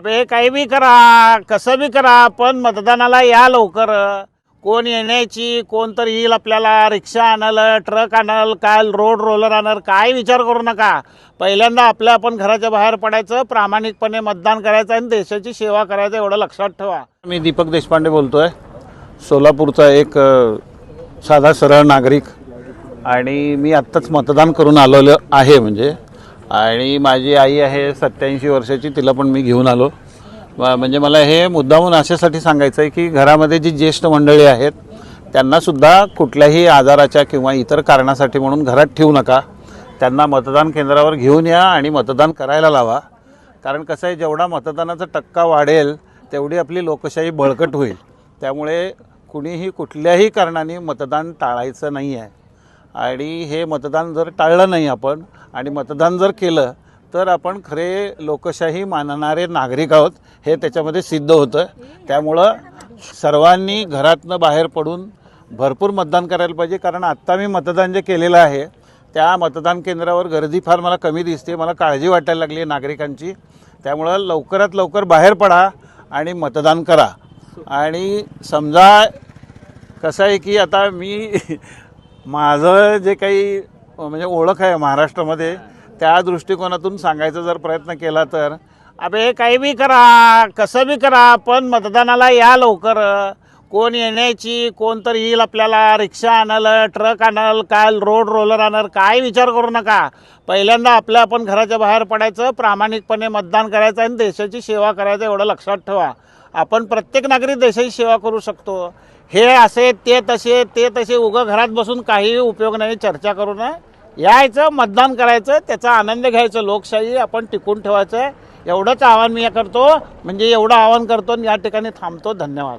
अबे काही बी करा कसं बी करा पण मतदानाला या लवकर. कोण येण्याची कोण तर येईल आपल्याला रिक्षा आणाल ट्रक आणाल काय रोड रोलर आणल काय विचार करू नका. पहिल्यांदा आपल्या आपण घराच्या बाहेर पडायचं प्रामाणिकपणे मतदान करायचं आणि देशाची सेवा करायचं एवढं लक्षात ठेवा. मी दीपक देशपांडे बोलतोय. सोलापूरचा एक साधा सरळ नागरिक. आणि मी आत्ताच मतदान करून आलेलो आहे म्हणजे आणि माझी आई आहे सत्याऐंशी वर्षाची तिला पण मी घेऊन आलो. म्हणजे मला हे मुद्दामून अशासाठी सांगायचं आहे की घरामध्ये जी ज्येष्ठ मंडळी आहेत त्यांनासुद्धा कुठल्याही आजाराच्या किंवा इतर कारणासाठी म्हणून घरात ठेवू नका. त्यांना मतदान केंद्रावर घेऊन या आणि मतदान करायला लावा. कारण कसं आहे जेवढा मतदानाचा टक्का वाढेल तेवढी आपली लोकशाही बळकट होईल. त्यामुळे कुणीही कुठल्याही कारणाने मतदान टाळायचं नाही आहे आणि हे मतदान जर टाळलं नाही आपण आणि मतदान जर केलं तर आपण खरे लोकशाही मानणारे नागरिक आहोत हे त्याच्यामध्ये सिद्ध होतं. त्यामुळं सर्वांनी घरातनं बाहेर पडून भरपूर मतदान करायला पाहिजे कारण आत्ता मी मतदान जे केलेलं आहे त्या मतदान केंद्रावर गर्दी फार मला कमी दिसते मला काळजी वाटायला लागली आहे नागरिकांची. त्यामुळं लवकरात लवकर बाहेर पडा आणि मतदान करा. आणि समजा कसं आहे की आता मी माझं जे काही म्हणजे ओळख आहे महाराष्ट्रामध्ये त्या दृष्टिकोनातून सांगायचा जर प्रयत्न केला तर अबे काही बी करा कसं बी करा पण मतदानाला या लवकर. कोण येण्याची कोण तर येईल आपल्याला रिक्षा आणल ट्रक आणल काय रोड रोलर आणल काय विचार करू नका. पहिल्यांदा आपल्या आपण घराच्या बाहेर पडायचं प्रामाणिकपणे मतदान करायचं आणि देशाची सेवा करायचं एवढं लक्षात ठेवा. आपण प्रत्येक नागरिक देशाची सेवा करू शकतो. हे असे ते तसे ते तसे उगं घरात बसून काही उपयोग नाही चर्चा करू नये. यायचं मतदान करायचं त्याचा आनंद घ्यायचं लोकशाही आपण टिकून ठेवायचं. एवढंच आवाहन मी करतो. म्हणजे एवढं आवाहन करतो आणि या ठिकाणी थांबतो. धन्यवाद.